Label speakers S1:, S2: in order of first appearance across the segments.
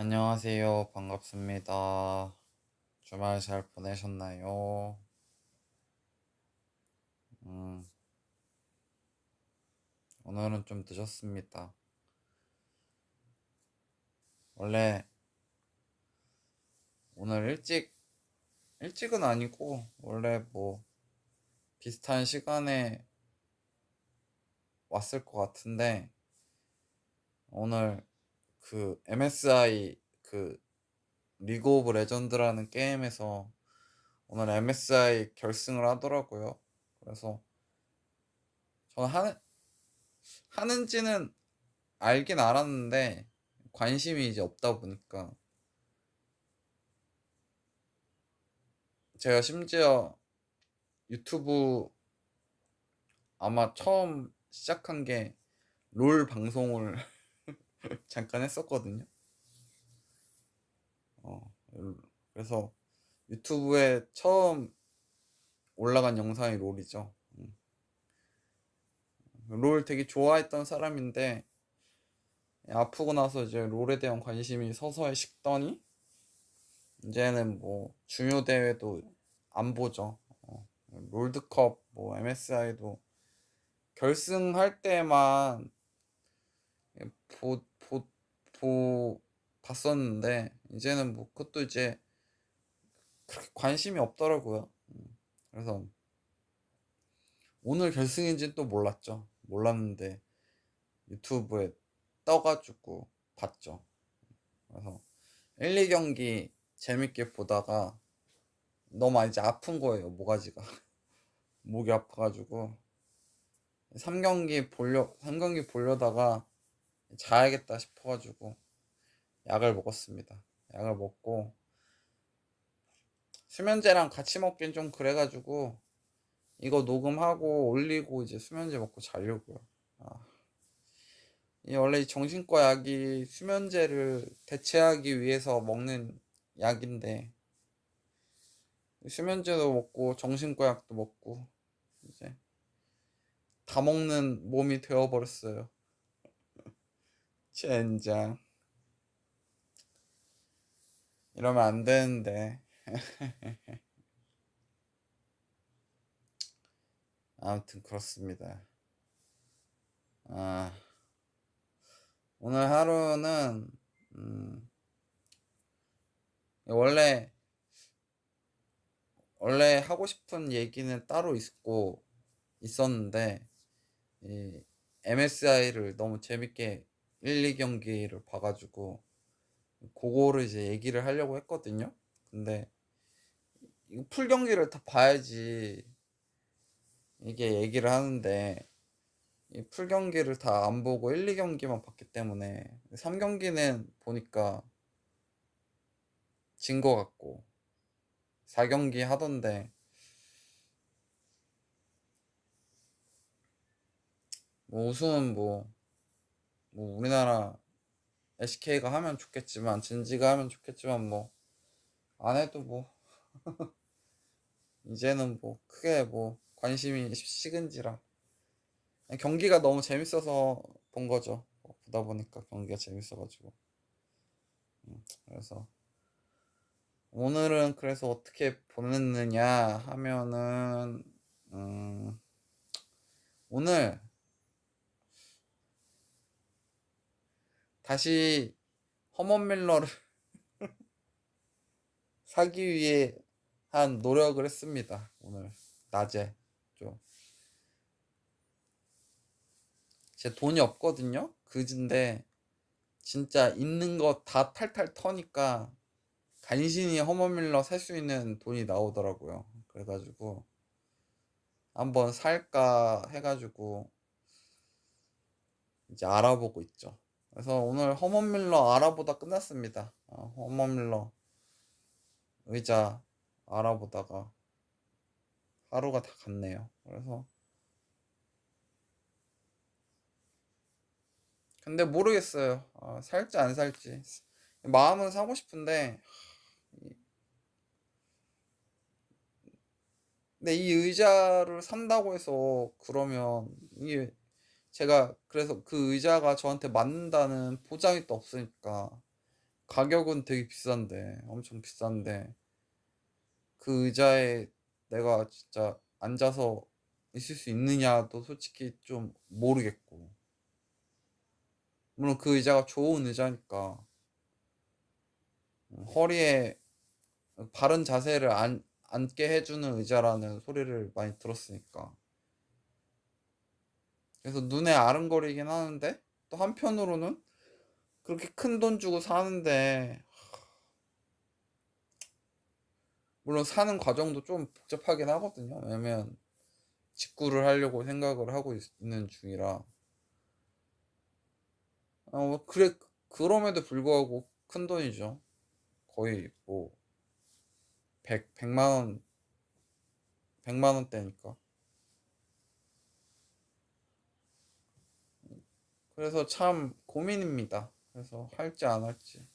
S1: 안녕하세요. 반갑습니다. 주말 잘 보내셨나요? 음, 오늘은 좀 늦었습니다. 원래 오늘 일찍, 일찍은 아니고, 원래 뭐 비슷한 시간에 왔을 것 같은데, 오늘 그 MSI 그 리그 오브 레전드라는 게임에서 오늘 MSI 결승을 하더라고요. 그래서 저는 하는 하는지는 알긴 알았는데 관심이 이제 없다 보니까 제가 심지어 유튜브 아마 처음 시작한 게 롤 방송을 잠깐 했었거든요. 어, 그래서 유튜브에 처음 올라간 영상이 롤이죠. 음. 롤 되게 좋아했던 사람인데 아프고 나서 이제 롤에 대한 관심이 서서히 식더니 이제는 뭐 중요 대회도 안 보죠. 어, 롤드컵, 뭐 MSI도 결승할 때만 보, 보, 보, 봤었는데, 이제는 뭐, 그것도 이제, 그렇게 관심이 없더라고요. 음, 그래서, 오늘 결승인지는 또 몰랐죠. 몰랐는데, 유튜브에 떠가지고 봤죠. 그래서, 1, 2경기 재밌게 보다가, 너무 이제 아픈 거예요, 모가지가. 목이 아파가지고, 3경기 보려, 3경기 보려다가, 자야겠다 싶어가지고 약을 먹었습니다. 약을 먹고 수면제랑 같이 먹긴 좀 그래가지고 이거 녹음하고 올리고 이제 수면제 먹고 자려고요. 아. 이 원래 정신과 약이 수면제를 대체하기 위해서 먹는 약인데 수면제도 먹고 정신과 약도 먹고 이제 다 먹는 몸이 되어버렸어요. 젠장. 이러면 안 되는데. 아무튼 그렇습니다. 아, 오늘 하루는 음, 원래 원래 하고 싶은 얘기는 따로 있고 있었는데 이 MSI를 너무 재밌게 1, 2경기를 봐가지고 그거를 이제 얘기를 하려고 했거든요. 근데 풀 경기를 다 봐야지 이게 얘기를 하는데 풀 경기를 다 안 보고 1, 2경기만 봤기 때문에 3경기는 보니까 진 거 같고 4경기 하던데 뭐 우승은 뭐 뭐 우리나라 SK가 하면 좋겠지만 진지가 하면 좋겠지만 뭐 안 해도 뭐 이제는 뭐 크게 뭐 관심이 식은지라. 경기가 너무 재밌어서 본 거죠. 뭐 보다 보니까 경기가 재밌어가지고. 음, 그래서 오늘은 그래서 어떻게 보냈느냐 하면은 음, 오늘 다시 허먼 밀러를 사기 위해 한 노력을 했습니다. 오늘 낮에 좀. 제 돈이 없거든요. 그진데 진짜 있는 거 다 탈탈 터니까 간신히 허먼 밀러 살 수 있는 돈이 나오더라고요. 그래가지고 한번 살까 해가지고 이제 알아보고 있죠. 그래서 오늘 허먼 밀러 알아보다 끝났습니다. 어, 허먼 밀러 의자 알아보다가 하루가 다 갔네요. 그래서 근데 모르겠어요. 아, 살지 안 살지. 마음은 사고 싶은데 근데 이 의자를 산다고 해서 그러면 이게 제가 그래서 그 의자가 저한테 맞는다는 보장이 또 없으니까 가격은 되게 비싼데 엄청 비싼데 그 의자에 내가 진짜 앉아서 있을 수 있느냐도 솔직히 좀 모르겠고. 물론 그 의자가 좋은 의자니까. 허리에 바른 자세를 안, 앉게 해주는 의자라는 소리를 많이 들었으니까 그래서 눈에 아른거리긴 하는데 또 한편으로는 그렇게 큰 돈 주고 사는데 물론 사는 과정도 좀 복잡하긴 하거든요. 왜냐면 직구를 하려고 생각을 하고 있는 중이라 어 그래 그럼에도 불구하고 큰 돈이죠. 거의 뭐 100, 100만 원 100만 원대니까. 그래서 참 고민입니다. 그래서 할지 안 할지.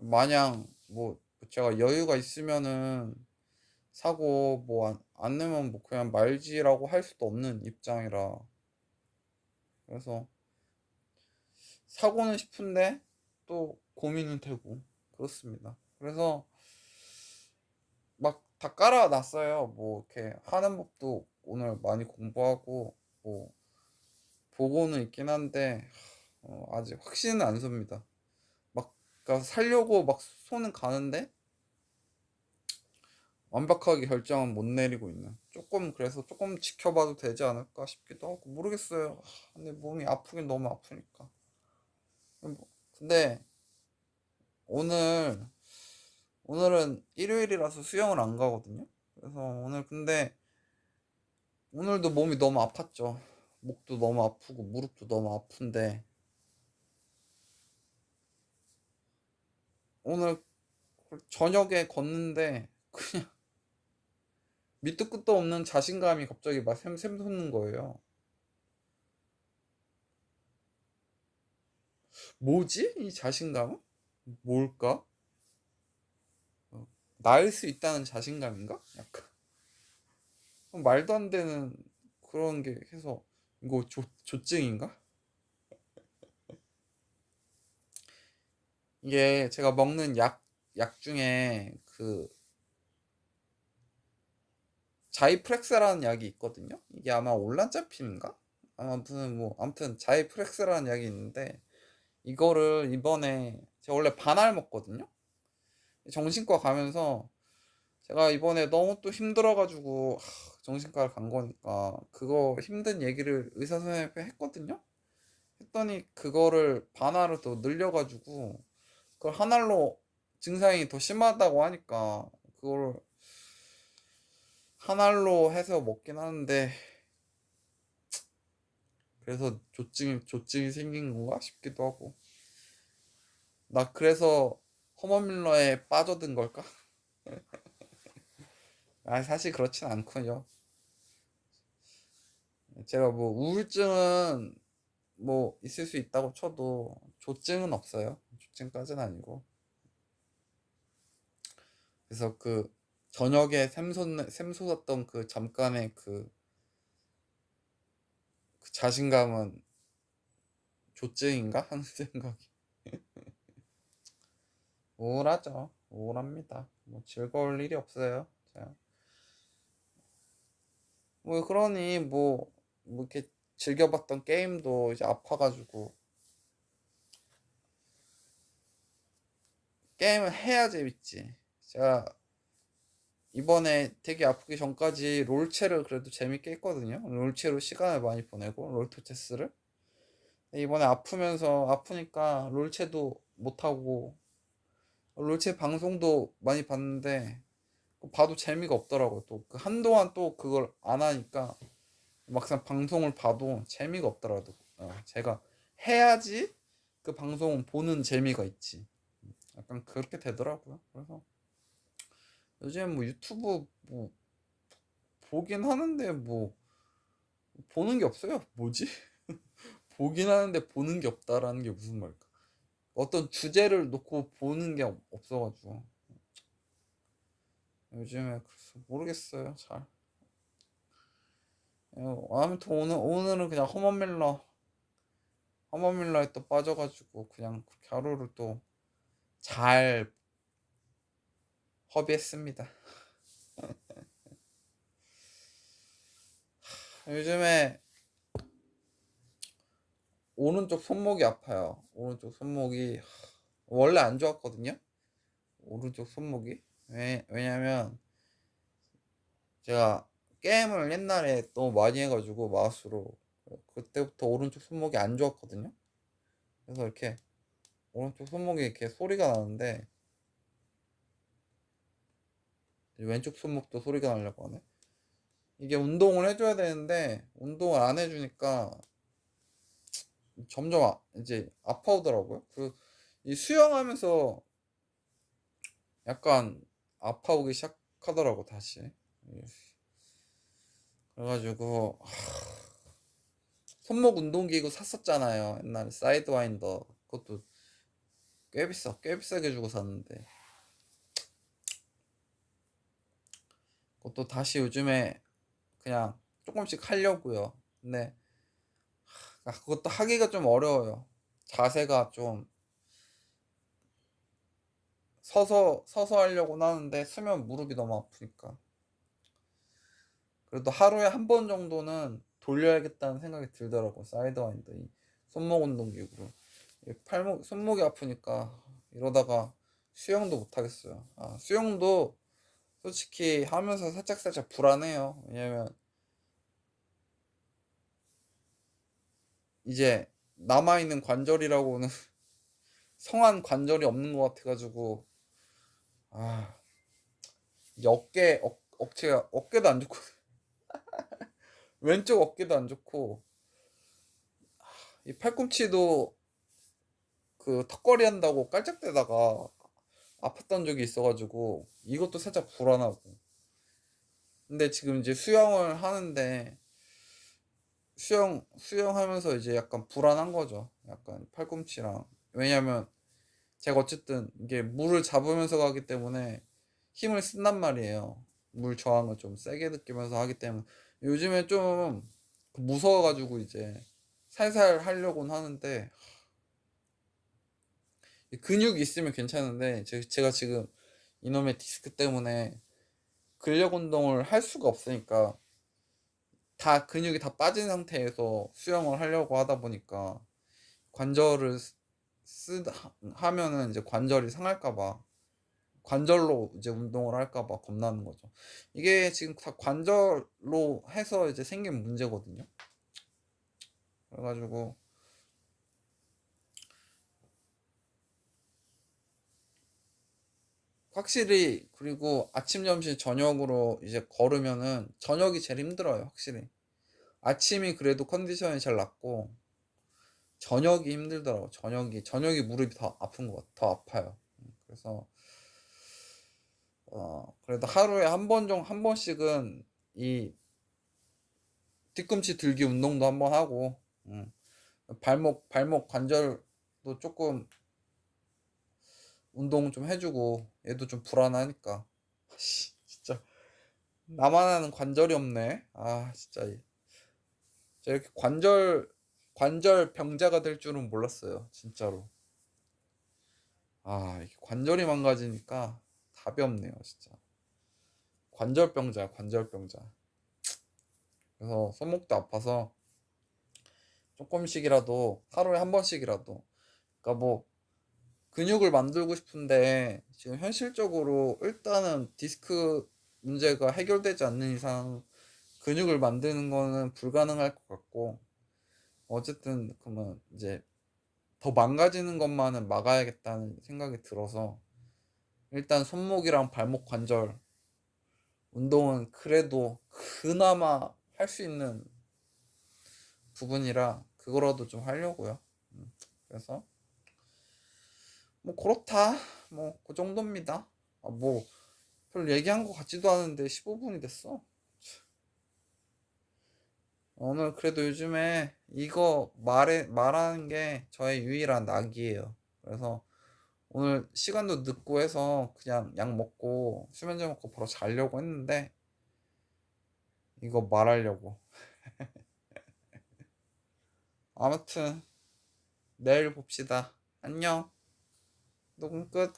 S1: 마냥 뭐 제가 여유가 있으면은 사고 뭐 안, 안 내면 뭐 그냥 말지라고 할 수도 없는 입장이라 그래서 사고는 싶은데 또 고민은 되고 그렇습니다. 그래서 막 다 깔아놨어요. 뭐 이렇게 하는 법도 오늘 많이 공부하고 뭐 보고는 있긴 한데 어, 아직 확신은 안 섭니다. 막 그러니까 살려고 막 손은 가는데 완벽하게 결정은 못 내리고 있는 조금 그래서 조금 지켜봐도 되지 않을까 싶기도 하고 모르겠어요. 근데 몸이 아프긴 너무 아프니까. 뭐, 근데 오늘 오늘은 일요일이라서 수영을 안 가거든요. 그래서 오늘 근데 오늘도 몸이 너무 아팠죠. 목도 너무 아프고 무릎도 너무 아픈데 오늘 저녁에 걷는데 그냥 밑도 끝도 없는 자신감이 갑자기 막 샘샘 솟는 거예요. 뭐지? 이 자신감은? 뭘까? 어, 나을 수 있다는 자신감인가? 약간 말도 안 되는 그런 게 해서 이거 조, 조증인가? 이게 제가 먹는 약, 약 중에 그 자이프렉스라는 약이 있거든요. 이게 아마 올란자핀인가? 아마 무슨 뭐 아무튼 자이프렉스라는 약이 있는데 이거를 이번에 제가 원래 반알 먹거든요. 정신과 가면서 제가 이번에 너무 또 힘들어가지고 정신과를 간 거니까 그거 힘든 얘기를 의사 선생님한테 했거든요. 했더니 그거를 반알을 더 늘려가지고 그걸 한 알로 증상이 더 심하다고 하니까 그걸 한 알로 해서 먹긴 하는데 그래서 조증이 조증이 생긴 건가 싶기도 하고 나 그래서 허먼밀러에 빠져든 걸까? 아 사실 그렇진 않군요. 제가 뭐 우울증은 뭐 있을 수 있다고 쳐도 조증은 없어요. 조증까지는 아니고. 그래서 그 저녁에 샘솟 샘솟았던 그 잠깐의 그, 그 자신감은 조증인가 하는 생각이 우울하죠. 우울합니다. 뭐 즐거울 일이 없어요. 자. 뭐 그러니 뭐, 뭐 이렇게 즐겨봤던 게임도 이제 아파가지고 게임을 해야 재밌지. 제가 이번에 되게 아프기 전까지 롤체를 그래도 재밌게 했거든요. 롤체로 시간을 많이 보내고 롤토체스를 이번에 아프면서 아프니까 롤체도 못하고 롤체 방송도 많이 봤는데 봐도 재미가 없더라고요. 또 그 한동안 또 그걸 안 하니까 막상 방송을 봐도 재미가 없더라도 어, 제가 해야지 그 방송 보는 재미가 있지. 약간 그렇게 되더라고요. 그래서 요즘 뭐 유튜브 뭐 보긴 하는데 뭐 보는 게 없어요. 뭐지? 보긴 하는데 보는 게 없다라는 게 무슨 말일까? 어떤 주제를 놓고 보는 게 없어가지고 요즘에 그래서 모르겠어요. 잘. 어, 아무튼 오늘 오늘은 그냥 허먼밀러 하모밀라에 또 빠져가지고 그냥 그렇게 하루를 또 잘 허비했습니다. 요즘에 오른쪽 손목이 아파요. 오른쪽 손목이 원래 안 좋았거든요. 오른쪽 손목이 왜 왜냐면 제가 게임을 옛날에 너무 많이 해가지고 마우스로 그때부터 오른쪽 손목이 안 좋았거든요. 그래서 이렇게 오른쪽 손목이 이렇게 소리가 나는데 왼쪽 손목도 소리가 나려고 하네. 이게 운동을 해줘야 되는데 운동을 안 해주니까 점점 아, 이제 아파오더라고요. 그이 수영하면서 약간 아파오기 시작하더라고 다시. 예. 그래가지고 하... 손목 운동기구 샀었잖아요. 옛날에 사이드와인더 그것도 꽤 비싸, 꽤 비싸게 주고 샀는데 그것도 다시 요즘에 그냥 조금씩 하려고요. 근데 그것도 하기가 좀 어려워요. 자세가 좀 서서 서서 하려고 하는데 쓰면 무릎이 너무 아프니까. 그래도 하루에 한 번 정도는 돌려야겠다는 생각이 들더라고 사이드와인더 이 손목 운동 기구를 팔목 손목이 아프니까 이러다가 수영도 못 하겠어요. 아, 수영도 솔직히 하면서 살짝 살짝 불안해요. 왜냐면 이제 남아있는 관절이라고는 성한 관절이 없는 것 같아가지고 아 이제 어깨 어, 어깨가 어깨도 안 좋고. 왼쪽 어깨도 안 좋고. 이 팔꿈치도 그 턱걸이 한다고 깔짝대다가 아팠던 적이 있어가지고 이것도 살짝 불안하고. 근데 지금 이제 수영을 하는데 수영 수영하면서 이제 약간 불안한 거죠. 약간 팔꿈치랑. 왜냐면 제가 어쨌든 이게 물을 잡으면서 가기 때문에 힘을 쓴단 말이에요. 물 저항을 좀 세게 느끼면서 하기 때문에. 요즘에 좀 무서워가지고 이제 살살 하려고는 하는데 근육이 있으면 괜찮은데 제가 지금 이놈의 디스크 때문에 근력 운동을 할 수가 없으니까 다 근육이 다 빠진 상태에서 수영을 하려고 하다 보니까 관절을 쓰 하면은 이제 관절이 상할까봐 관절로 이제 운동을 할까봐 겁나는 거죠. 이게 지금 다 관절로 해서 이제 생긴 문제거든요. 그래가지고 확실히 그리고 아침 점심 저녁으로 이제 걸으면은 저녁이 제일 힘들어요 확실히 아침이 그래도 컨디션이 잘 났고 저녁이 힘들더라고. 저녁이 저녁이 무릎이 더 아픈 것 같아. 더 아파요. 그래서 어 그래도 하루에 한 번 정도 한 번씩은 이 뒤꿈치 들기 운동도 한 번 하고 음. 발목 발목 관절도 조금 운동 좀 해주고 얘도 좀 불안하니까. 씨, 진짜 나만 하는 관절이 없네. 아 진짜. 저 이렇게 관절 관절 병자가 될 줄은 몰랐어요 진짜로. 아 관절이 망가지니까 답이 없네요 진짜. 관절병자 관절병자. 그래서 손목도 아파서 조금씩이라도 하루에 한 번씩이라도. 그러니까 뭐 근육을 만들고 싶은데 지금 현실적으로 일단은 디스크 문제가 해결되지 않는 이상 근육을 만드는 거는 불가능할 것 같고 어쨌든 그러면 이제 더 망가지는 것만은 막아야겠다는 생각이 들어서 일단 손목이랑 발목 관절 운동은 그래도 그나마 할 수 있는 부분이라 그거라도 좀 하려고요. 음, 그래서 뭐 그렇다. 뭐 그 정도입니다. 아, 뭐 별로 얘기한 것 같지도 않은데 15분이 됐어 오늘 그래도 요즘에 이거 말해 말하는 게 저의 유일한 낙이에요 그래서 오늘 시간도 늦고 해서 그냥 약 먹고 수면제 먹고 바로 자려고 했는데 이거 말하려고 아무튼 내일 봅시다. 안녕. 녹음 끝.